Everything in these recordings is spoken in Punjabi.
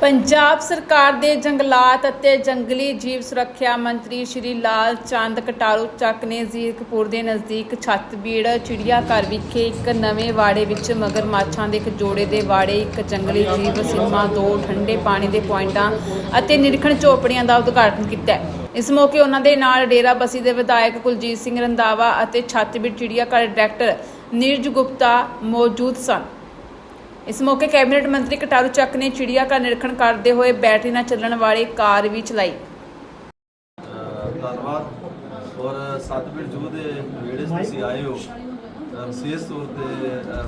ਪੰਜਾਬ ਸਰਕਾਰ ਦੇ ਜੰਗਲਾਤ ਅਤੇ ਜੰਗਲੀ ਜੀਵ ਸੁਰੱਖਿਆ ਮੰਤਰੀ ਸ਼੍ਰੀ ਲਾਲ ਚੰਦ ਕਟਾਰੂ ਚੱਕ ਨੇ ਜ਼ੀਰਕਪੁਰ ਦੇ ਨਜ਼ਦੀਕ ਛੱਤਬੀੜ ਚਿੜੀਆਘਰ ਵਿਖੇ ਇੱਕ ਨਵੇਂ ਵਾੜੇ ਵਿੱਚ ਮਗਰਮੱਛਾਂ ਦੇ ਇੱਕ ਜੋੜੇ ਦੇ ਵਾੜੇ, ਇੱਕ ਜੰਗਲੀ ਜੀਵ ਸੀਮਾ, ਦੋ ਠੰਡੇ ਪਾਣੀ ਦੇ ਪੁਆਇੰਟਾਂ ਅਤੇ ਨਿਰੀਖਣ ਝੋਪੜੀਆਂ ਦਾ ਉਦਘਾਟਨ ਕੀਤਾ ਇਸ ਮੌਕੇ ਉਹਨਾਂ ਦੇ ਨਾਲ ਡੇਰਾ ਬਸੀ ਦੇ ਵਿਧਾਇਕ ਕੁਲਜੀਤ ਸਿੰਘ ਰੰਦਾਵਾ ਅਤੇ ਛੱਤਬੀੜ ਚਿੜੀਆਘਰ ਡਾਇਰੈਕਟਰ ਨੀਰਜ ਗੁਪਤਾ ਮੌਜੂਦ ਸਨ। ਇਸ ਮੌਕੇ ਕੈਬਨਿਟ ਮੰਤਰੀ ਕਟਾਰੂ ਚੱਕ ਨੇ ਚਿੜੀਆ ਘਰ ਨਿਰੀਖਣ ਕਰਦੇ ਹੋਏ ਬੈਟਰੀ ਨਾਲ ਚੱਲਣ ਵਾਲੀ ਕਾਰ ਵੀ ਚਲਾਈ। ਧੰਨਵਾਦ। ਔਰ ਸਤਿਗੁਰ ਜੂ ਦੇ ਵਿਹੜੇ 'ਚ ਤੁਸੀਂ ਆਏ ਹੋ। ਵਿਸ਼ੇਸ਼ ਤੌਰ ਤੇ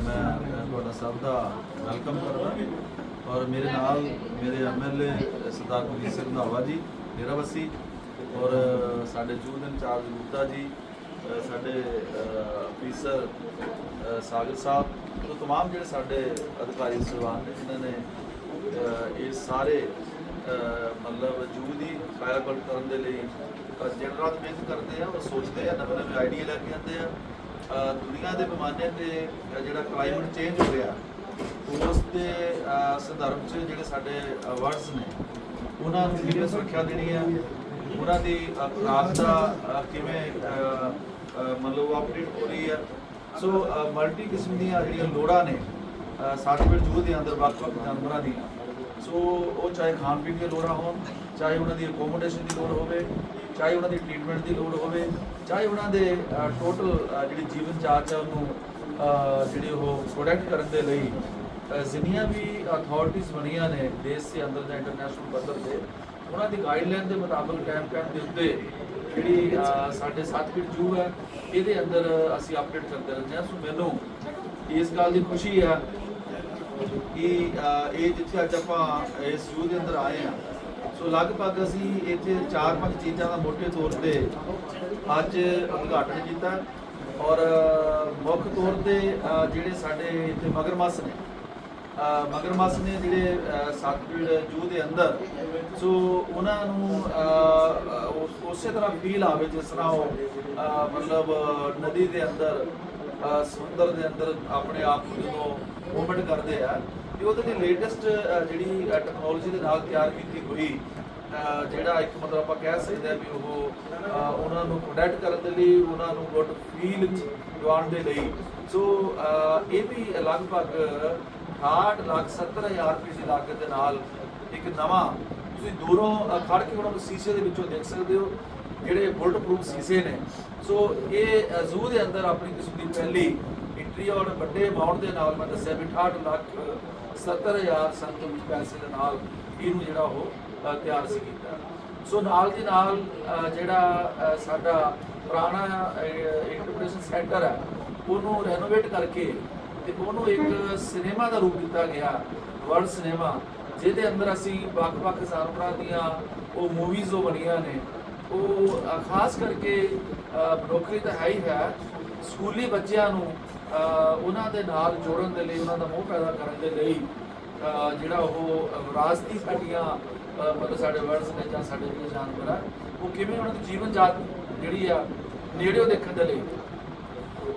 ਮੈਂ ਤੁਹਾਡਾ ਸਭ ਦਾ ਵੈਲਕਮ ਕਰਦਾ। ਔਰ ਮੇਰੇ ਨਾਲ ਮੇਰੇ ਐਮਐਲਏ ਸਰਦਾਰ ਕੁਲਜੀਤ ਸਿੰਘ ਰੰਧਾਵਾ ਜੀ ਡੇਰਾਬੱਸੀ ਔਰ ਸਾਡੇ ਜੂ ਦੇ ਇੰਚਾਰਜ ਗੁਪਤਾ ਜੀ ਸਾਡੇ ਅਫੀਸਰ ਸਾਗਰ ਸਾਹਿਬ तमाम ਜਿਹੜੇ ਸਾਡੇ ਅਧਿਕਾਰੀ ਸਹਿਬਾਨ ਨੇ ਜਿਨ੍ਹਾਂ ਨੇ ਅਹ ਇਹ ਸਾਰੇ ਅਹ ਮਤਲਬ ਜੂ ਦੀ ਕਾਇਆਕਲਪ ਕਰਨ ਦੇ ਲਈ ਅਹ ਦਿਨ ਰਾਤ ਮਿਹਨਤ ਕਰਦੇ ਆ ਉਹ ਸੋਚਦੇ ਆ ਨਵੇਂ ਨਵੇਂ ਆਈਡੀਆ ਲੈ ਕੇ ਆਉਂਦੇ ਆ ਅਹ ਦੁਨੀਆ ਦੇ ਪੈਮਾਨੇ ਤੇ ਅਹ ਜਿਹੜਾ ਕਲਾਈਮੇਟ ਚੇਂਜ ਹੋ ਰਿਹਾ ਉਸ ਦੇ ਅਹ ਸੰਦਰਭ 'ਚ ਜਿਹੜੇ ਸਾਡੇ ਵਰਡਸ ਨੇ ਉਹਨਾਂ ਨੂੰ ਕਿਵੇਂ ਸੁਰੱਖਿਆ ਦੇਣੀ ਹੈ ਉਹਨਾਂ ਦੀ ਅਹ ਖੁਰਾਕ ਦਾ ਅਹ ਕਿਵੇਂ ਅਹ, ਅਹ, ਮਤਲਬ ਅਪਡੇਟ ਹੋ ਰਹੀ ਹੈ ਸੋ ਮਲਟੀ ਕਿਸਮ ਦੀਆਂ ਜਿਹੜੀਆਂ ਲੋੜਾਂ ਨੇ ਸਾਰਟੀਫਿਕੇਟ ਜੂ ਦੇ ਅੰਦਰ ਵੱਖ-ਵੱਖ ਜਾਨਵਰਾਂ ਦੀਆਂ। ਸੋ ਉਹ ਚਾਹੇ ਖਾਣ ਪੀਣ ਦੀਆਂ ਲੋੜਾਂ ਹੋਣ ਚਾਹੇ ਉਹਨਾਂ ਦੀ ਅਕੋਮੋਡੇਸ਼ਨ ਦੀ ਲੋੜ ਹੋਵੇ ਚਾਹੇ ਉਹਨਾਂ ਦੀ ਟ੍ਰੀਟਮੈਂਟ ਦੀ ਲੋੜ ਹੋਵੇ ਚਾਹੇ ਉਹਨਾਂ ਦੇ ਟੋਟਲ ਜਿਹੜੀ ਜੀਵਨ ਜਾਚ ਹੈ ਉਹਨੂੰ ਅਹ, ਜਿਹੜੀ ਉਹ ਪ੍ਰੋਟੈਕਟ ਕਰਨ ਦੇ ਲਈ ਜਿੰਨੀਆਂ ਵੀ ਅਥਾਰਟੀਆਂ ਬਣੀਆਂ ਨੇ ਦੇਸ਼ ਦੇ ਅੰਦਰ ਜਾਂ ਇੰਟਰਨੈਸ਼ਨਲ ਪੱਧਰ ਤੇ ਉਹਨਾਂ ਦੀ ਗਾਈਡਲਾਈਨ ਦੇ ਮੁਤਾਬਕ ਟਾਈਮ ਟਾਈਮ ਦੇ ਉੱਤੇ ਜਿਹੜੀ ਸਾਡੇ ਸਾਡੇ ਸੱਤਵੀਰ ਜੂ ਹੈ, ਇਹਦੇ ਅੰਦਰ ਅਸੀਂ ਅਪਡੇਟ ਕਰਦੇ ਰਹਿੰਦੇ ਹਾਂ। ਸੋ ਮੈਨੂੰ ਇਸ ਗੱਲ ਦੀ ਖੁਸ਼ੀ ਹੈ ਕਿ ਇਹ ਜਿੱਥੇ ਅੱਜ ਆਪਾਂ ਇਸ ਜੂ ਦੇ ਅੰਦਰ ਆਏ ਆ ਸੋ ਲਗਭਗ ਅਸੀਂ ਇੱਥੇ ਚਾਰ ਪੰਜ ਚੀਜ਼ਾਂ ਦਾ ਮੋਟੇ ਤੌਰ ਤੇ ਅੱਜ ਉਦਘਾਟਨ ਕੀਤਾ ਔਰ ਮੁੱਖ ਤੌਰ ਤੇ ਜਿਹੜੇ ਸਾਡੇ ਇੱਥੇ ਮਗਰਮੱਛ ਨੇ ਮਗਰਮੱਛ ਨੇ ਜਿਹੜੇ ਅਹ, ਸਤਲੁਜ ਜੂ ਦੇ ਅੰਦਰ। ਸੋ ਉਹਨਾਂ ਨੂੰ ਉਸੇ ਤਰ੍ਹਾਂ ਫੀਲ ਆਵੇ ਜਿਸ ਤਰ੍ਹਾਂ ਉਹ ਮਤਲਬ ਨਦੀ ਦੇ ਅੰਦਰ ਸਮੁੰਦਰ ਦੇ ਅੰਦਰ ਆਪਣੇ ਆਪ ਨੂੰ ਜਦੋਂ ਮੂਵਮੈਂਟ ਕਰਦੇ ਆ ਤੇ ਉਹਦੇ ਲਈ ਲੇਟੈਸਟ ਜਿਹੜੀ ਟੈਕਨੋਲੋਜੀ ਦੇ ਨਾਲ ਤਿਆਰ ਕੀਤੀ ਹੋਈ ਜਿਹੜਾ ਇੱਕ ਮਤਲਬ ਆਪਾਂ ਕਹਿ ਸਕਦੇ ਆ ਵੀ ਉਹ ਉਹਨਾਂ ਨੂੰ ਪ੍ਰੋਟੈਕਟ ਕਰਨ ਦੇ ਲਈ ਉਹਨਾਂ ਨੂੰ ਗੁੱਡ ਫੀਲ ਦਿਵਾਉਣ ਦੇ ਲਈ। ਸੋ ਇਹ ਵੀ ਲਗਭਗ 68 ਲੱਖ 70 ਹਜ਼ਾਰ ਰੁਪਏ ਦੀ ਲਾਗਤ ਦੇ ਨਾਲ ਇੱਕ ਨਵਾਂ ਤੁਸੀਂ ਦੂਰੋਂ ਅ, ਖੜ ਕੇ ਉਹਨਾਂ ਨੂੰ ਸ਼ੀਸ਼ੇ ਦੇ ਵਿੱਚੋਂ ਦੇਖ ਸਕਦੇ ਹੋ ਜਿਹੜੇ ਬੁਲਟ ਪ੍ਰੂਫ ਸ਼ੀਸ਼ੇ ਨੇ। ਸੋ ਇਹ ਜ਼ੂ ਦੇ ਅੰਦਰ ਆਪਣੀ ਕਿਸਮ ਦੀ ਪਹਿਲੀ ਇੰਟਰੀ ਔਰ ਵੱਡੇ ਅਮਾਉਂਟ ਦੇ ਨਾਲ ਮੈਂ ਦੱਸਿਆ ਵੀ 68 ਲੱਖ 70 ਹਜ਼ਾਰ ਸੰਤੋਂ ਵਿੱਚ ਪੈਸੇ ਦੇ ਨਾਲ ਇਹਨੂੰ ਜਿਹੜਾ ਉਹ ਤਿਆਰ ਸੀ ਕੀਤਾ। ਸੋ ਨਾਲ ਦੀ ਨਾਲ ਜਿਹੜਾ ਸਾਡਾ ਪੁਰਾਣਾ ਇੰਟਰਪ੍ਰੀਟੇਸ਼ਨ ਸੈਂਟਰ ਹੈ ਉਹਨੂੰ ਰੈਨੋਵੇਟ ਕਰਕੇ ਤੇ ਉਹਨੂੰ ਇੱਕ ਸਿਨੇਮਾ ਦਾ ਰੂਪ ਦਿੱਤਾ ਗਿਆ ਵਰਲਡ ਸਿਨੇਮਾ ਜਿਹਦੇ ਅੰਦਰ ਅਸੀਂ ਵੱਖ-ਵੱਖ ਜਾਨਵਰਾਂ ਦੀਆਂ ਉਹ ਮੂਵੀਜ਼ ਉਹ ਬਣੀਆਂ ਨੇ ਉਹ ਖਾਸ ਕਰਕੇ ਅ, ਤਾਂ ਹੈ ਹੀ ਹੈ ਸਕੂਲੀ ਬੱਚਿਆਂ ਨੂੰ ਉਹਨਾਂ ਦੇ ਨਾਲ ਜੋੜਨ ਦੇ ਲਈ ਉਹਨਾਂ ਦਾ ਮੋਹ ਪੈਦਾ ਕਰਨ ਦੇ ਲਈ ਜਿਹੜਾ ਉਹ ਵਿਰਾਸਤੀ ਸਾਡੀਆਂ ਮਤਲਬ ਸਾਡੇ ਵਰਡਸ ਨੇ ਜਾਂ ਸਾਡੇ ਜਿਹੜੇ ਜਾਨਵਰ ਆ ਉਹ ਕਿਵੇਂ ਉਹਨਾਂ ਦੀ ਜੀਵਨ ਜਾਤ ਜਿਹੜੀ ਆ ਨੇੜਿਓਂ ਦੇਖਣ ਦੇ ਲਈ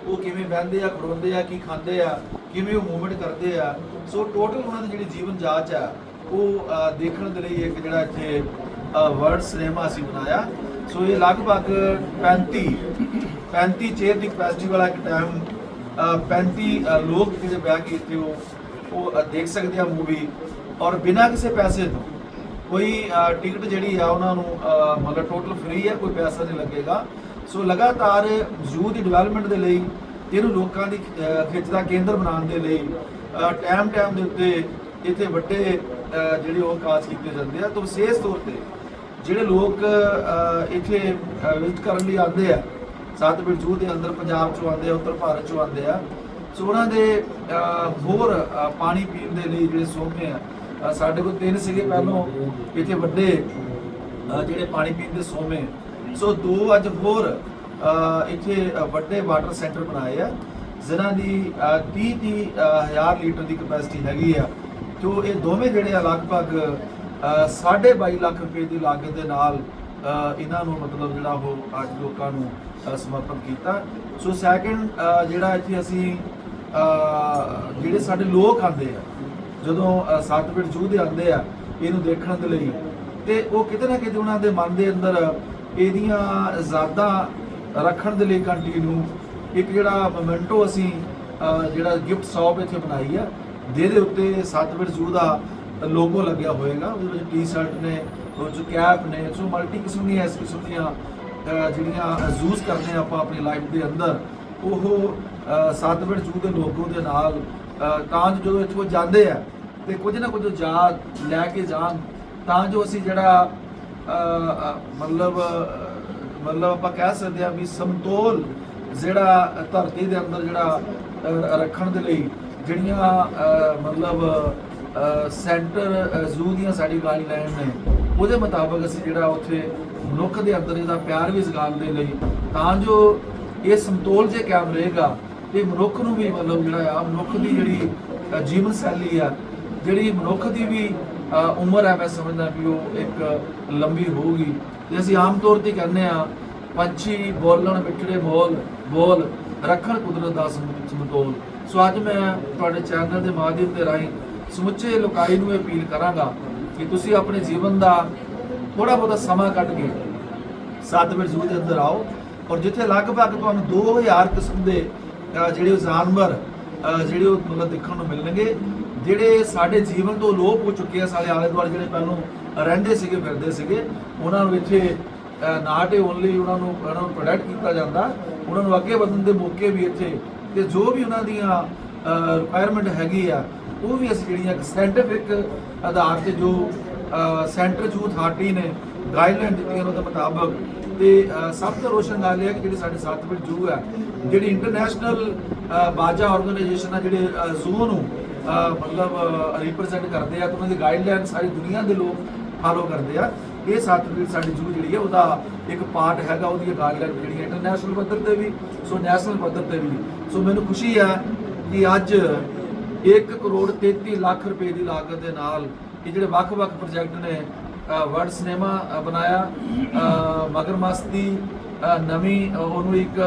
ਉਹ ਕਿਵੇਂ ਬਹਿੰਦੇ ਆ ਖੜੋਂਦੇ ਆ, ਕੀ ਖਾਂਦੇ ਆ, ਕਿਵੇਂ ਉਹ ਮੂਵਮੈਂਟ ਕਰਦੇ ਆ। ਸੋ ਟੋਟਲ ਉਹਨਾਂ ਦੀ ਜਿਹੜੀ ਜੀਵਨ ਜਾਂਚ ਆ, ਉਹ ਦੇਖਣ ਦੇ ਲਈ ਇੱਕ ਜਿਹੜਾ ਇੱਥੇ ਵਰਲਡ ਸਿਨੇਮਾ ਅਸੀਂ ਬਣਾਇਆ। ਸੋ ਇਹ ਲਗਭਗ 35 35 ਚੇਅਰ ਦੀ ਕਪੈਸਿਟੀ ਵਾਲਾ ਇੱਕ ਟਾਈਮ 35 ਲੋਕ ਜਿਹੜੇ ਬਹਿ ਕੇ ਇੱਥੇ ਉਹ ਉਹ ਦੇਖ ਸਕਦੇ ਆ ਮੂਵੀ ਔਰ ਬਿਨਾਂ ਕਿਸੇ ਪੈਸੇ ਤੋਂ ਕੋਈ ਟਿਕਟ ਜਿਹੜੀ ਆ ਉਹਨਾਂ ਨੂੰ ਮਤਲਬ ਟੋਟਲ ਫ੍ਰੀ ਹੈ ਕੋਈ ਪੈਸਾ ਨਹੀਂ ਲੱਗੇਗਾ। ਸੋ ਲਗਾਤਾਰ ਜ਼ੂ ਦੀ ਡਿਵੈਲਪਮੈਂਟ ਦੇ ਲਈ ਇਹਨੂੰ ਲੋਕਾਂ ਦੀ ਖਿੱਚ ਦਾ ਕੇਂਦਰ ਬਣਾਉਣ ਦੇ ਲਈ ਟਾਈਮ ਟਾਈਮ ਦੇ ਉੱਤੇ ਇੱਥੇ ਵੱਡੇ ਜਿਹੜੇ ਉਹ ਕਾਜ ਕੀਤੇ ਜਾਂਦੇ ਆ। ਤਾਂ ਵਿਸ਼ੇਸ਼ ਤੌਰ ਤੇ ਜਿਹੜੇ ਲੋਕ ਇੱਥੇ ਵਿਜ਼ਿਟ ਕਰਨ ਲਈ ਆਉਂਦੇ ਆ ਸਤਿਗੁਰ ਜੂ ਦੇ ਅੰਦਰ ਪੰਜਾਬ ਚੋਂ ਆਉਂਦੇ ਆ, ਉੱਤਰ ਭਾਰਤ ਚੋਂ ਆਉਂਦੇ ਆ, ਸੋ ਉਹਨਾਂ ਦੇ ਹੋਰ ਪਾਣੀ ਪੀਣ ਦੇ ਲਈ ਜਿਹੜੇ ਸੋਮੇ ਆ ਸਾਡੇ ਕੋਲ ਤਿੰਨ ਸੀਗੇ। ਪਹਿਲੋਂ ਇੱਥੇ ਵੱਡੇ ਜਿਹੜੇ ਪਾਣੀ ਪੀਣ ਦੇ ਸੋਮੇ ਸੋ ਦੋ ਅੱਜ ਹੋਰ ਇੱਥੇ ਵੱਡੇ ਵਾਟਰ ਸੈਂਟਰ ਬਣਾਏ ਆ ਜਿਨ੍ਹਾਂ ਦੀ 30 30 ਹਜ਼ਾਰ ਲੀਟਰ ਦੀ ਕਪੈਸਿਟੀ ਹੈਗੀ ਆ। ਜੋ ਇਹ ਦੋਵੇਂ ਜਿਹੜੇ ਆ ਲਗਭਗ ਅ, ਸਾਢੇ 22 ਲੱਖ ਰੁਪਏ ਦੀ ਲਾਗਤ ਦੇ ਨਾਲ ਇਹਨਾਂ ਨੂੰ ਮਤਲਬ ਜਿਹੜਾ ਉਹ ਅੱਜ ਲੋਕਾਂ ਨੂੰ ਸਮਰਪਿਤ ਕੀਤਾ। ਸੋ ਸੈਕੰਡ ਜਿਹੜਾ ਇੱਥੇ ਅਸੀਂ ਜਿਹੜੇ ਸਾਡੇ ਲੋਕ ਆਉਂਦੇ ਆ ਜਦੋਂ ਸੱਤ ਸਤਿਗੁਰ ਜੂ ਦੇ ਆਉਂਦੇ ਆ ਇਹਨੂੰ ਦੇਖਣ ਦੇ ਲਈ ਤੇ ਉਹ ਕਿਤੇ ਨਾ ਕਿਤੇ ਉਹਨਾਂ ਦੇ ਮਨ ਦੇ ਅੰਦਰ ਇਹਦੀਆਂ ਜ਼ਿਆਦਾ ਰੱਖਣ ਦੇ ਲਈ ਕੰਟੀਨਿਊ ਇੱਕ ਜਿਹੜਾ ਮੋਮੈਂਟੋ ਅਸੀਂ ਜਿਹੜਾ ਗਿਫਟ ਸ਼ਾਪ ਇੱਥੇ ਬਣਾਈ ਆ, ਜਿਹਦੇ ਉੱਤੇ ਸਤਿਵੀਰ ਜੂ ਦਾ ਲੋਗੋ ਲੱਗਿਆ ਹੋਏਗਾ, ਉਹਦੇ ਵਿੱਚ ਟੀ-ਸ਼ਰਟ ਨੇ ਉਹ ਜੋ ਕੈਪ ਨੇ, ਸੋ ਮਲਟੀ ਕਿਸਮ ਦੀਆਂ, ਇਸ ਕਿਸਮ ਦੀਆਂ ਜਿਹੜੀਆਂ ਯੂਜ਼ ਕਰਦੇ ਹਾਂ ਆਪਾਂ ਆਪਣੀ ਲਾਈਫ ਦੇ ਅੰਦਰ, ਉਹ ਸਤਿਵੀਰ ਜੂ ਦੇ ਲੋਗੋ ਦੇ ਨਾਲ ਤਾਂ ਜੋ ਜਦੋਂ ਇੱਥੋਂ ਜਾਂਦੇ ਆ, ਤੇ ਕੁਝ ਨਾ ਕੁਝ ਯਾਦ ਲੈ ਕੇ ਜਾਣ, ਤਾਂ ਜੋ ਅਸੀਂ ਜਿਹੜਾ ਮਤਲਬ ਮਤਲਬ ਆਪਾਂ ਕਹਿ ਸਕਦੇ ਆ ਵੀ ਸਮਤੋਲ ਜਿਹੜਾ ਧਰਤੀ ਦੇ ਅੰਦਰ ਜਿਹੜਾ ਰੱਖਣ ਦੇ ਲਈ ਜਿਹੜੀਆਂ ਮਤਲਬ ਸੈਂਟਰ ਜ਼ੂ ਦੀਆਂ ਸਾਡੀ ਗਾਈਡਲਾਈਨ ਨੇ, ਉਹਦੇ ਮੁਤਾਬਕ ਅਸੀਂ ਜਿਹੜਾ ਉੱਥੇ ਮਨੁੱਖ ਦੇ ਅੰਦਰ ਇਹਦਾ ਪਿਆਰ ਵੀ ਜਗਾਉਣ ਦੇ ਲਈ, ਤਾਂ ਜੋ ਇਹ ਸਮਤੋਲ ਜੇ ਕਾਇਮ ਰਹੇਗਾ, ਤੇ ਮਨੁੱਖ ਨੂੰ ਵੀ ਮਤਲਬ ਜਿਹੜਾ ਆ, ਮਨੁੱਖ ਦੀ ਜਿਹੜੀ ਜੀਵਨ ਸ਼ੈਲੀ ਆ, ਜਿਹੜੀ ਮਨੁੱਖ ਦੀ ਵੀ ਉਮਰ ਹੈ ਮੈਂ ਸਮਝਦਾ ਵੀ ਉਹ ਇੱਕ ਲੰਬੀ ਹੋਊਗੀ। ਤੇ ਅਸੀਂ ਆਮ ਤੌਰ ਤੇ ਕਹਿੰਦੇ ਆ ਪੰਛੀ ਬੋਲਣ ਮਿੱਠੜੇ ਬੋਲ ਬੋਲ, ਰੱਖਣ ਕੁਦਰਤ ਦਾ ਸਮ- ਸਮਤੋਲ। ਸੋ ਅੱਜ ਮੈਂ ਤੁਹਾਡੇ ਚੈਨਲ ਦੇ ਮਾਧਿਅਮ ਤੇ ਰਾਹੀਂ ਸਮੁੱਚੇ ਲੋਕਾਈ ਨੂੰ ਇਹ ਅਪੀਲ ਕਰਾਂਗਾ ਕਿ ਤੁਸੀਂ ਆਪਣੇ ਜੀਵਨ ਦਾ ਥੋੜਾ ਬਹੁਤਾ ਸਮਾਂ ਕੱਢ ਕੇ ਸੱਤ ਸਤਿਵੀਰ ਜ਼ੂ ਦੇ ਅੰਦਰ ਆਓ ਔਰ ਜਿੱਥੇ ਲਗਭਗ ਤੁਹਾਨੂੰ 2000 ਕਿਸਮ ਦੇ ਜਿਹੜੇ ਉਹ ਜਾਨਵਰ ਜਿਹੜੇ ਉਹ ਮਤਲਬ ਦੇਖਣ ਨੂੰ ਮਿਲਣਗੇ ਜਿਹੜੇ ਸਾਡੇ ਜੀਵਨ ਤੋਂ ਲੋਪ ਹੋ ਚੁੱਕੇ ਆ ਸਾਡੇ ਆਲੇ ਦੁਆਲੇ ਜਿਹੜੇ ਪਹਿਲਾਂ ਰਹਿੰਦੇ ਸੀਗੇ ਫਿਰਦੇ ਸੀਗੇ ਉਹਨਾਂ ਨੂੰ ਇੱਥੇ ਅਹ, ਨਾਟ ਓਨਲੀ ਉਹਨਾਂ ਨੂੰ ਉਹਨਾਂ ਨੂੰ ਪ੍ਰੋਡਕਟ ਕੀਤਾ ਜਾਂਦਾ। ਉਹਨਾਂ ਨੂੰ ਅੱਗੇ ਵਧਣ ਦੇ ਮੌਕੇ ਵੀ ਇੱਥੇ ਤੇ ਜੋ ਵੀ ਉਹਨਾਂ ਦੀਆਂ ਰਿਕੁਆਇਰਮੈਂਟ ਹੈਗੀ ਆ ਉਹ ਵੀ ਅਸੀਂ ਜਿਹੜੀਆਂ ਸਾਇੰਟੀਫਿਕ ਆਧਾਰ ਤੇ ਜੋ ਸੈਂਟਰ ਜੂ ਅਥਾਰਟੀ ਨੇ ਗਾਈਡਲਾਈਨ ਦਿੱਤੀਆਂ ਉਹਨਾਂ ਦੇ ਮੁਤਾਬਕ ਤੇ ਸਭ ਤੋਂ ਰੋਸ਼ਨ ਗੱਲ ਇਹ ਹੈ ਕਿ ਜਿਹੜੀ ਸਾਡੇ ਸਤਿਵੀਰ ਜੂ ਹੈ ਜਿਹੜੀ ਇੰਟਰਨੈਸ਼ਨਲ ਬਾਜਾ ਆਰਗੇਨਾਈਜੇਸ਼ਨ ਆ ਜਿਹੜੇ ਜ਼ੂ ਨੂੰ ਮਤਲਬ ਰਿਪਰੈਜ਼ੈਂਟ ਕਰਦੇ ਆ ਤੇ ਉਹਨਾਂ ਦੀ ਗਾਈਡਲਾਈਨ ਸਾਰੀ ਦੁਨੀਆ ਦੇ ਲੋਕ ਫਾਲੋ ਕਰਦੇ ਆ। ਇਹ ਸਤਿਵੀਰ ਸਾਡੀ ਜੂ ਜਿਹੜੀ ਹੈ ਉਹਦਾ ਇੱਕ ਪਾਰਟ ਹੈਗਾ ਉਹਦੀ ਗਾਈਡਲਾਈਨ ਜਿਹੜੀਆਂ ਇੰਟਰਨੈਸ਼ਨਲ ਪੱਧਰ ਤੇ ਵੀ ਸੋ ਨੈਸ਼ਨਲ ਪੱਧਰ ਤੇ ਵੀ। ਸੋ ਮੈਨੂੰ ਖੁਸ਼ੀ ਹੈ ਕਿ ਅੱਜ 1 ਕਰੋੜ 33 ਲੱਖ ਰੁਪਏ ਦੀ ਲਾਗਤ ਦੇ ਨਾਲ ਇਹ ਜਿਹੜੇ ਵੱਖ-ਵੱਖ ਪ੍ਰੋਜੈਕਟ ਨੇ ਵਰਡ ਸਿਨੇਮਾ ਬਣਾਇਆ। ਅ, ਮਗਰਮੱਛ ਦੀ ਨਵੀਂ ਉਹਨੂੰ ਇੱਕ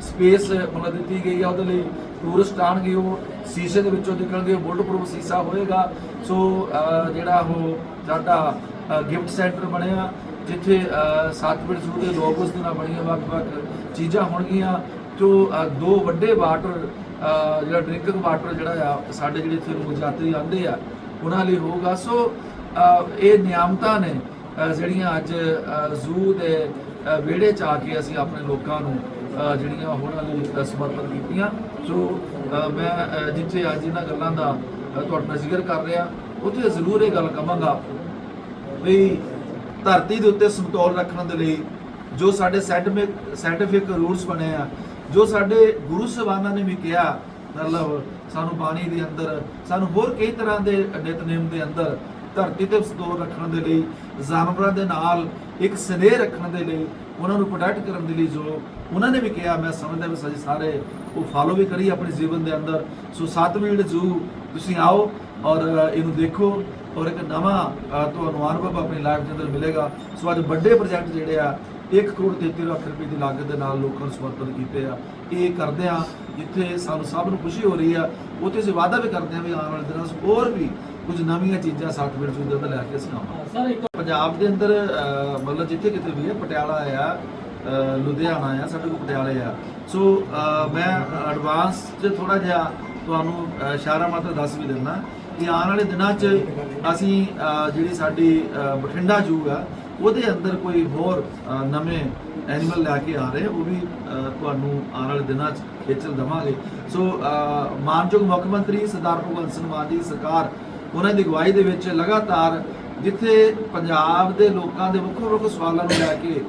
ਸਪੇਸ ਉਹਨਾਂ ਦਿੱਤੀ ਗਈ ਆ ਉਹਦੇ ਲਈ ਟੂਰਿਸਟ ਆਣਗੇ ਉਹ। ਸ਼ੀਸ਼ੇ ਦੇ ਵਿੱਚੋਂ ਨਿਕਲਣਗੇ ਬੁਲਟ ਪ੍ਰੂਫ ਸ਼ੀਸ਼ਾ ਹੋਏਗਾ। ਸੋ ਜਿਹੜਾ ਉਹ ਸਾਡਾ ਗਿਫਟ ਸੈਂਟਰ ਬਣਿਆ ਜਿੱਥੇ ਅ, ਸਤਿਵੀਰ ਜ਼ੂ ਦੇ ਲੋਗੋਸ ਦੇ ਨਾਲ ਬਣੀਆਂ ਵੱਖ-ਵੱਖ ਚੀਜ਼ਾਂ ਹੋਣਗੀਆਂ। ਜੋ ਦੋ ਵੱਡੇ ਵਾਟਰ ਜਿਹੜਾ ਡਰਿੰਕਿੰਗ ਵਾਟਰ ਜਿਹੜਾ ਆ ਸਾਡੇ ਜਿਹੜੇ ਇੱਥੇ ਯਾਤਰੀ ਆਉਂਦੇ ਆ ਉਹਨਾਂ ਲਈ ਹੋਊਗਾ। ਸੋ ਇਹ ਨਿਯਮਤਾਂ ਨੇ ਜਿਹੜੀਆਂ ਅੱਜ ਜ਼ੂ ਦੇ ਵਿਹੜੇ ਚ ਆ ਕੇ ਅਸੀਂ ਆਪਣੇ ਲੋਕਾਂ ਨੂੰ ਜਿਹੜੀਆਂ ਉਹਨਾਂ ਲਈ ਅ, ਸਮਰਪਿਤ ਕੀਤੀਆਂ। ਸੋ ਮੈਂ ਜਿੱਥੇ ਅੱਜ ਇਹਨਾਂ ਗੱਲਾਂ ਦਾ ਅ, ਤੁਹਾਡੇ ਨਾਲ ਜ਼ਿਕਰ ਕਰ ਰਿਹਾ ਉੱਥੇ ਜ਼ਰੂਰ ਇਹ ਗੱਲ ਕਵਾਂਗਾ ਵੀ ਧਰਤੀ ਦੇ ਉੱਤੇ ਸਮਤੋਲ ਰੱਖਣ ਦੇ ਲਈ ਜੋ ਸਾਡੇ ਸੈਂਟਮਿਕ ਸੈਂਟੀਫਿਕ ਰੂਲਸ ਬਣੇ ਆ ਜੋ ਸਾਡੇ ਗੁਰੂ ਸਾਹਿਬਾਨਾਂ ਨੇ ਵੀ ਕਿਹਾ ਮਤਲਬ ਸਾਨੂੰ ਬਾਣੀ ਦੇ ਅੰਦਰ ਸਾਨੂੰ ਹੋਰ ਕਈ ਤਰ੍ਹਾਂ ਦੇ ਨਿਤਨੇਮ ਦੇ ਅੰਦਰ ਧਰਤੀ ਤੇ ਸਮਤੋਲ ਰੱਖਣ ਦੇ ਲਈ ਜਾਨਵਰਾਂ ਦੇ ਨਾਲ ਇੱਕ ਸਨੇਹ ਰੱਖਣ ਦੇ ਲਈ ਉਹਨਾਂ ਨੂੰ ਪ੍ਰੋਟੈਕਟ ਕਰਨ ਦੇ ਲਈ ਜੋ ਉਹਨਾਂ ਨੇ ਵੀ ਕਿਹਾ, ਮੈਂ ਸਮਝਦਾ ਵੀ ਅਸੀਂ ਸਾਰੇ ਉਹ ਫਾਲੋ ਵੀ ਕਰੀ ਆਪਣੇ ਜੀਵਨ ਦੇ ਅੰਦਰ। ਸੋ ਸਤਵੀਰ ਜੂ ਤੁਸੀਂ ਆਓ ਔਰ ਇਹਨੂੰ ਦੇਖੋ ਔਰ ਇੱਕ ਨਵਾਂ ਤੁਹਾਨੂੰ ਅਨੁਭਵ ਆਪਣੀ ਲਾਈਫ ਦੇ ਅੰਦਰ ਮਿਲੇਗਾ। ਸੋ ਅੱਜ ਵੱਡੇ ਪ੍ਰੋਜੈਕਟ ਜਿਹੜੇ ਆ 1 ਕਰੋੜ 33 ਲੱਖ ਰੁਪਏ ਦੀ ਲਾਗਤ ਦੇ ਨਾਲ ਲੋਕਾਂ ਨੂੰ ਸਮਰਪਿਤ ਕੀਤੇ ਆ। ਇਹ ਕਰਦੇ ਆ, ਜਿੱਥੇ ਸਾਨੂੰ ਸਭ ਨੂੰ ਖੁਸ਼ੀ ਹੋ ਰਹੀ ਆ, ਉੱਥੇ ਅਸੀਂ ਵਾਅਦਾ ਵੀ ਕਰਦੇ ਆ ਵੀ ਆਉਣ ਵਾਲੇ ਦਿਨਾਂ 'ਚ ਹੋਰ ਵੀ ਕੁਝ ਨਵੀਆਂ ਚੀਜ਼ਾਂ ਸਾਫਟਵੇਅਰ ਦੇ ਅੰਦਰ ਲੈ ਕੇ ਅਸੀਂ ਆਵਾਂਗੇ। ਸਰ, ਇੱਕ ਪੰਜਾਬ ਦੇ ਅੰਦਰ ਮਤਲਬ ਜਿੱਥੇ ਕਿਤੇ ਵੀ ਹੈ ਪਟਿਆਲਾ ਆ ਲੁਧਿਆਣਾ ਆ, ਸਾਡੇ ਕੋਲ ਪਟਿਆਲੇ ਆ। ਸੋ ਮੈਂ ਐਡਵਾਂਸ 'ਚ ਥੋੜਾ ਜਿਹਾ ਤੁਹਾਨੂੰ ਇਸ਼ਾਰਾ ਮਾਤਰ ਦੱਸ ਵੀ ਦਿੰਦਾ ਕਿ ਆਉਣ ਵਾਲੇ ਦਿਨਾਂ 'ਚ ਅਸੀਂ ਜਿਹੜੀ ਸਾਡੀ ਬਠਿੰਡਾ ਜੂ ਆ, ਉਹਦੇ ਅੰਦਰ ਕੋਈ ਹੋਰ ਨਵੇਂ ਐਨੀਮਲ ਲੈ ਕੇ ਆ ਰਹੇ, ਉਹ ਵੀ ਤੁਹਾਨੂੰ ਆਉਣ ਵਾਲੇ ਦਿਨਾਂ 'ਚ ਖੇਚਲ ਦਵਾਂਗੇ। ਸੋ ਮਾਨਯੋਗ ਮੁੱਖ ਮੰਤਰੀ ਸਰਦਾਰ ਭਗਵੰਤ ਸਿੰਘ ਮਾਨ ਦੀ ਸਰਕਾਰ, ਉਹਨਾਂ ਦੀ ਅਗਵਾਈ ਦੇ ਵਿੱਚ ਲਗਾਤਾਰ ਜਿੱਥੇ ਪੰਜਾਬ ਦੇ ਲੋਕਾਂ ਦੇ ਵੱਖੋ ਵੱਖ ਸਵਾਲਾਂ ਨੂੰ ਲੈ ਕੇ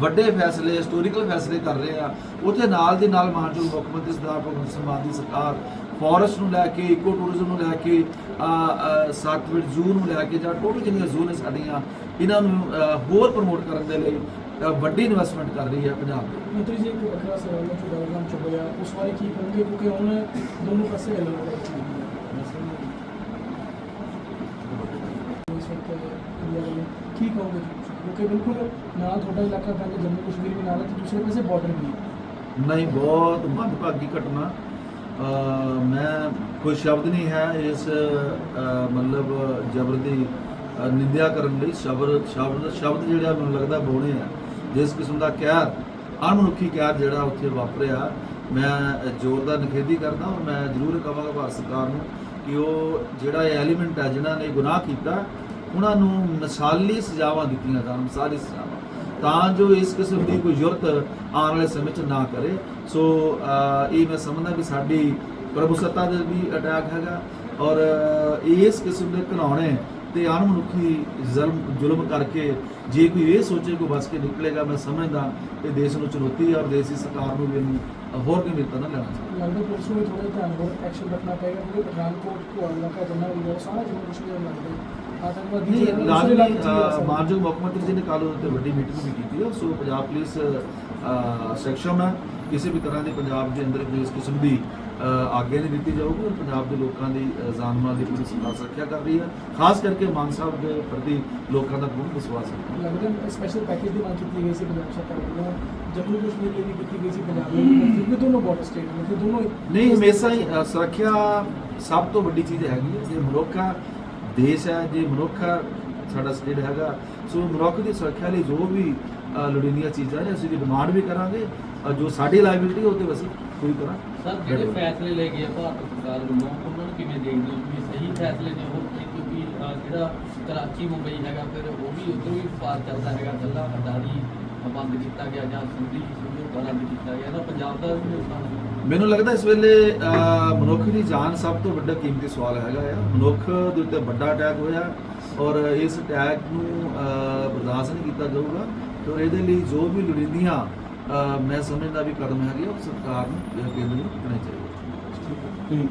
ਵੱਡੇ ਫੈਸਲੇ ਹਿਸਟੋਰੀਕਲ ਫੈਸਲੇ ਕਰ ਰਹੇ ਆ, ਉੱਥੇ ਨਾਲ ਦੀ ਨਾਲ ਮਾਨਯੋਗ ਮੁੱਖ ਮੰਤਰੀ ਸਰਦਾਰ ਭਗਵੰਤ ਸਿੰਘ ਮਾਨ ਦੀ ਸਰਕਾਰ ਫੋਰੈਸਟ ਨੂੰ ਲੈ ਕੇ ਇਕੋ ਟੂਰਿਜ਼ਮ ਨੂੰ ਲੈ ਕੇ ਸਤਵਿਰ ਜ਼ੂ ਨੂੰ ਲੈ ਕੇ ਜਾਂ ਟੋਟਲ ਜਿਹੜੀਆਂ ਜ਼ੂ ਨੇ ਸਾਡੀਆਂ, ਇਹਨਾਂ ਨੂੰ ਹੋਰ ਪ੍ਰਮੋਟ ਕਰਨ ਦੇ ਲਈ ਵੱਡੀ ਇਨਵੈਸਟਮੈਂਟ ਕਰ ਰਹੀ ਹੈ ਪੰਜਾਬ ਮੰਤਰੀ ਜੀ, ਇੱਕ ਵੱਖਰਾ ਸਵਾਲ ਹੈ ਜੋ ਗਲਗਾਮ ਉਸ ਬਾਰੇ ਕੀ ਕਹੋਗੇ? ਕਿਉਂਕਿ ਹੁਣ ਦੋਨੋਂ ਪਾਸੇ ਗੱਲਾਂ ਹੋ ਰਹੀਆਂ ਇਸ ਵਕਤ ਇੰਡੀਆ ਵੱਲੋਂ। ਕੀ ਕਹੋਗੇ ਜੀ? ਕਿਉਂਕਿ ਬਿਲਕੁਲ ਨਾਲ ਤੁਹਾਡਾ ਇਲਾਕਾ ਪੈਂਦਾ ਜੰਮੂ ਕਸ਼ਮੀਰ ਵੀ ਨਾਲ ਹੈ ਤੇ ਦੂਸਰੇ ਪਾਸੇ ਬਾਰਡਰ ਵੀ ਹੈ। ਨਹੀਂ ਬਹੁਤ ਮੰਦਭਾਗੀ ਘਟਨਾ। ਅ, ਮੈਂ ਕੋਈ ਸ਼ਬਦ ਨਹੀਂ ਹੈ ਇਸ ਅ, ਮਤਲਬ ਜ਼ਬਰ ਦੀ ਅ, ਨਿੰਦਿਆ ਕਰਨ ਲਈ। ਸ਼ਬਦ ਸ਼ਬਦ ਸ਼ਬਦ ਜਿਹੜਾ ਮੈਨੂੰ ਲੱਗਦਾ ਬੋਣੇ ਆ। ਜਿਸ ਕਿਸਮ ਦਾ ਕਹਿਰ ਅਣਮਨੁੱਖੀ ਕਹਿਰ ਜਿਹੜਾ ਉੱਥੇ ਵਾਪਰਿਆ ਮੈਂ ਜ਼ੋਰਦਾਰ ਨਿਖੇਧੀ ਕਰਦਾ ਔਰ ਮੈਂ ਜ਼ਰੂਰ ਕਹਾਂਗਾ ਭਾਰਤ ਸਰਕਾਰ ਨੂੰ ਕਿ ਉਹ ਜਿਹੜਾ ਇਹ ਐਲੀਮੈਂਟ ਹੈ ਜਿਨ੍ਹਾਂ ਨੇ ਗੁਨਾਹ ਕੀਤਾ ਉਹਨਾਂ ਨੂੰ ਮਿਸਾਲੀ ਸਜ਼ਾਵਾਂ ਦਿੱਤੀਆਂ ਜਾਣ, ਮਿਸਾਲੀ ਸਜ਼ਾਵਾਂ। ਤਾਂ ਜੋ ਇਸ ਕਿਸਮ ਦੀ ਕੋਈ ਜ਼ਰੂਰਤ ਆਉਣ ਵਾਲੇ ਸਮੇਂ 'ਚ ਨਾ ਕਰੇ। ਸੋ ਇਹ ਮੈਂ ਸਮਝਦਾ ਵੀ ਸਾਡੀ ਪ੍ਰਭੂਸੱਤਾ ਦੇ ਵੀ ਅਟੈਕ ਹੈਗਾ ਔਰ ਇਸ ਕਿਸਮ ਦੇ ਘਿਨਾਉਣੇ ਤੇ ਅਣਮਨੁੱਖੀ ਜ਼ੁਲਮ ਜ਼ੁਲਮ ਕਰਕੇ ਜੇ ਕੋਈ ਇਹ ਸੋਚੇ ਕਿ ਬਸ ਕੇ ਨਿਕਲੇਗਾ, ਮੈਂ ਸਮਝਦਾ ਕਿ ਦੇਸ਼ ਨੂੰ ਚੁਣੌਤੀ ਹੈ ਔਰ ਦੇਸ਼ ਦੀ ਸਰਕਾਰ ਨੂੰ ਵੀ ਇਹਨੂੰ ਹੋਰ ਵੀ ਮਿਲਤਾ ਨਾ ਲੈਣਾ ਚਾਹੀਦਾ। ਲੱਗਦਾ ਪੁਲਿਸ ਨੂੰ ਥੋੜਾ ਧਿਆਨ ਹੋਰ ਐਕਸ਼ਨ ਰੱਖਣਾ ਪਏਗਾ ਕਿਉਂਕਿ ਪਠਾਨਕੋਟ ਕੋ ਇਲਾਕਾ ਜਿੰਨਾ ਵੀ ਸਾਰਾ ਜੰਮੂ ਕਸ਼ਮੀਰ ਲੱਗਦਾ ਆਤੰਕਵਾਦੀ ਨਹੀਂ ਜਿਹੜੇ ਨੇ ਲਾਜ਼ਮੀ ਉਸੇ ਇਲਾਕੇ 'ਚ ਹੀ ਆ ਅ, ਸਕਦੇ। ਮਾਨਯੋਗ ਮੁੱਖ ਮੰਤਰੀ ਜੀ ਨੇ ਕੱਲ੍ਹ ਉਹਦੇ ਵੱਡੀ ਮੀਟਿੰਗ ਵੀ ਕੀਤੀ ਹੈ ਸੋ ਪੰਜਾਬ ਪੁਲਿਸ ਅ, ਸક્ષਮ ਹੈ। ਕਿਸੇ ਵੀ ਤਰ੍ਹਾਂ ਦੀ ਪੰਜਾਬ ਦੇ ਅੰਦਰ ਕੋਈ ਇਸ ਕਿਸਮ ਦੀ ਅ, ਆਗਿਆ ਨਹੀਂ ਦਿੱਤੀ ਜਾਊਗੀ ਔਰ ਪੰਜਾਬ ਦੇ ਲੋਕਾਂ ਦੀ ਅ, ਜਾਨ ਮਾਲ ਦੀ ਪੂਰੀ ਸਰਕਾਰ ਸੁਰੱਖਿਆ ਕਰ ਰਹੀ ਹੈ। ਖਾਸ ਕਰਕੇ ਮਾਨ ਸਾਹਿਬ ਦੇ ਪ੍ਰਤੀ ਲੋਕਾਂ ਦਾ ਪੂਰਨ ਵਿਸ਼ਵਾਸ ਹੈ ਲੱਗਦਾ ਸਪੈਸ਼ਲ ਪੈਕੇਜ ਦੀ ਮੰਗ ਕੀਤੀ ਗਈ ਸੀ ਪੰਜਾਬ ਸਰਕਾਰ ਵੱਲੋਂ। ਜੰਮੂ ਕਸ਼ਮੀਰ ਲਈ ਵੀ ਕੀਤੀ ਗਈ ਸੀ ਪੰਜਾਬ ਲਈ ਵੀ ਕਿਉਂਕਿ ਦੋਨੋਂ ਬਾਰਡਰ ਸਟੇਟ ਨੇ ਤੇ ਦੋਨੋਂ ਹੀ- ਨਹੀਂ ਹਮੇਸ਼ਾ ਹੀ ਅ, ਸੁਰੱਖਿਆ ਸਭ ਤੋਂ ਵੱਡੀ ਚੀਜ਼ ਹੈਗੀ ਹੈ। ਜੇ ਮਨੁੱਖ ਦੇਸ਼ ਹੈ ਜੇ ਮਨੁੱਖ ਆ ਸਾਡਾ ਸਟੇਟ ਹੈਗਾ। ਸੋ ਮਨੁੱਖ ਦੀ ਸੁਰੱਖਿਆ ਲਈ ਜੋ ਵੀ ਲੋੜੀਂਦੀਆਂ ਚੀਜ਼ਾਂ ਨੇ ਅਸੀਂ ਦੀ ਡਿਮਾਂਡ ਵੀ ਕਰਾਂਗੇ। ਔਰ ਜੋ ਸਾਡੀ ਲਾਇਬਿਲਿਟੀ ਉਹ ਤੇ ਅਸੀਂ ਪੂਰੀ ਤਰ੍ਹਾਂ ਸਰ ਜਿਹੜੇ ਫੈਸਲੇ ਲਏ ਗਏ ਭਾਰਤ ਸਰਕਾਰ ਵੱਲੋਂ ਉਹਨਾਂ ਨੂੰ ਕਿਵੇਂ ਦੇਖਦੇ ਹੋ? ਕਿ ਸਹੀ ਫੈਸਲੇ ਨੇ ਉਹ ਕਿ ਕਿਉਂਕਿ ਜਿਹੜਾ ਕਰਾਚੀ ਮੁੰਬਈ ਹੈਗਾ ਫਿਰ ਉਹ ਵੀ ਉਧਰ ਵੀ ਵਪਾਰ ਚੱਲਦਾ ਹੈਗਾ। ਕੱਲਾ ਅਡਾਰੀ ਬੰਦ ਕੀਤਾ ਗਿਆ ਜਾਂ ਸਿੰਧੀ ਸਮਝੌਤਾ ਰੱਦ ਕੀਤਾ ਗਿਆ। ਤਾਂ ਪੰਜਾਬ ਦਾ ਵੀ ਨੁਕਸਾਨ ਹੈ ਮੈਨੂੰ ਲੱਗਦਾ ਇਸ ਵੇਲੇ ਮਨੁੱਖ ਦੀ ਜਾਨ ਸਭ ਤੋਂ ਵੱਡਾ ਕੀਮਤੀ ਸਵਾਲ ਹੈਗਾ ਆ। ਮਨੁੱਖ ਦੇ ਉੱਤੇ ਵੱਡਾ ਅਟੈਕ ਹੋਇਆ ਔਰ ਇਸ ਅਟੈਕ ਨੂੰ ਬਰਦਾਸ਼ਤ ਨਹੀਂ ਕੀਤਾ ਜਾਊਗਾ। ਤੇ ਇਹਦੇ ਲਈ ਜੋ ਵੀ ਲੋੜੀਂਦੀਆਂ ਮੈਂ ਸਮਝਦਾ ਵੀ ਕਦਮ ਹੈਗੇ ਆ, ਉਹ ਸਰਕਾਰ ਨੂੰ ਇਹ ਕੇਂਦਰ ਨੂੰ ਚੁੱਕਣੇ ਚਾਹੀਦੇ